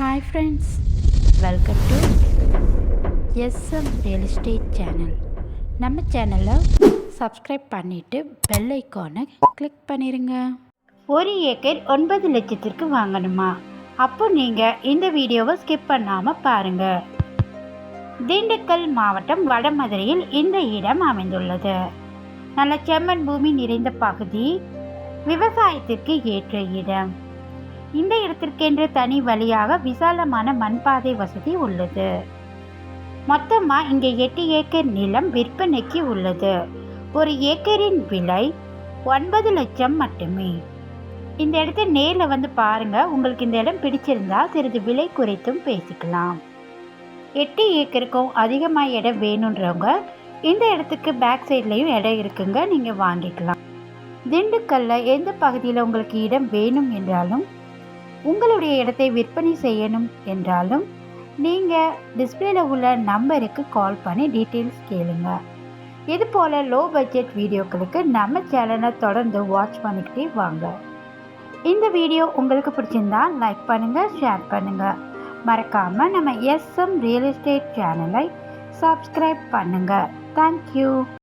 Hi friends welcome to SM real estate channel நம்ம சேனலை subscribe பண்ணிவிட்டு பெல் ஐக்கானை கிளிக் பண்ணிடுங்க ஒரு ஏக்கர் ஒன்பது லட்சத்திற்கு வாங்கணுமா? அப்போ நீங்கள் இந்த வீடியோவை ஸ்கிப் பண்ணாமல் பாருங்கள் திண்டுக்கல் மாவட்டம் வடமதுரையில் இந்த இடம் அமைந்துள்ளது. நல்ல செம்மண் பூமி நிறைந்த பகுதி விவசாயத்திற்கு ஏற்ற இடம். இந்த இடத்திற்கென்று தனி வழியாக விசாலமான மண்பாதை வசதி உள்ளது. மொத்தமாக இங்கே எட்டு ஏக்கர் நிலம் விற்பனைக்கு உள்ளது. ஒரு ஏக்கரின் விலை ஒன்பது லட்சம் மட்டுமே. இந்த இடத்த நேரில் வந்து பாருங்கள் உங்களுக்கு இந்த இடம் பிடிச்சிருந்தா சிறிது விலை குறைத்தும் பேசிக்கலாம். எட்டு ஏக்கருக்கும் அதிகமாக இடம் வேணுன்றவங்க இந்த இடத்துக்கு பேக் சைட்லேயும் இடம் இருக்குங்க. நீங்கள் வாங்கிக்கலாம். திண்டுக்கல்லில் எந்த பகுதியில் உங்களுக்கு இடம் வேணும் என்றாலும் உங்களுடைய இடத்தை விற்பனை செய்யணும் என்றாலும் நீங்கள் டிஸ்பிளேல உள்ள நம்பருக்கு கால் பண்ணி டீட்டெயில்ஸ் கேளுங்க. இது போல் லோ பட்ஜெட் வீடியோக்களுக்கு நம்ம சேனலை தொடர்ந்து வாட்ச் பண்ணிக்கிட்டே வாங்க. இந்த வீடியோ உங்களுக்கு பிடிச்சிருந்தா லைக் பண்ணுங்கள் ஷேர் பண்ணுங்கள் மறக்காமல் நம்ம எஸ்எம் ரியல் எஸ்டேட் சேனலை சப்ஸ்கிரைப் பண்ணுங்கள் தேங்க்யூ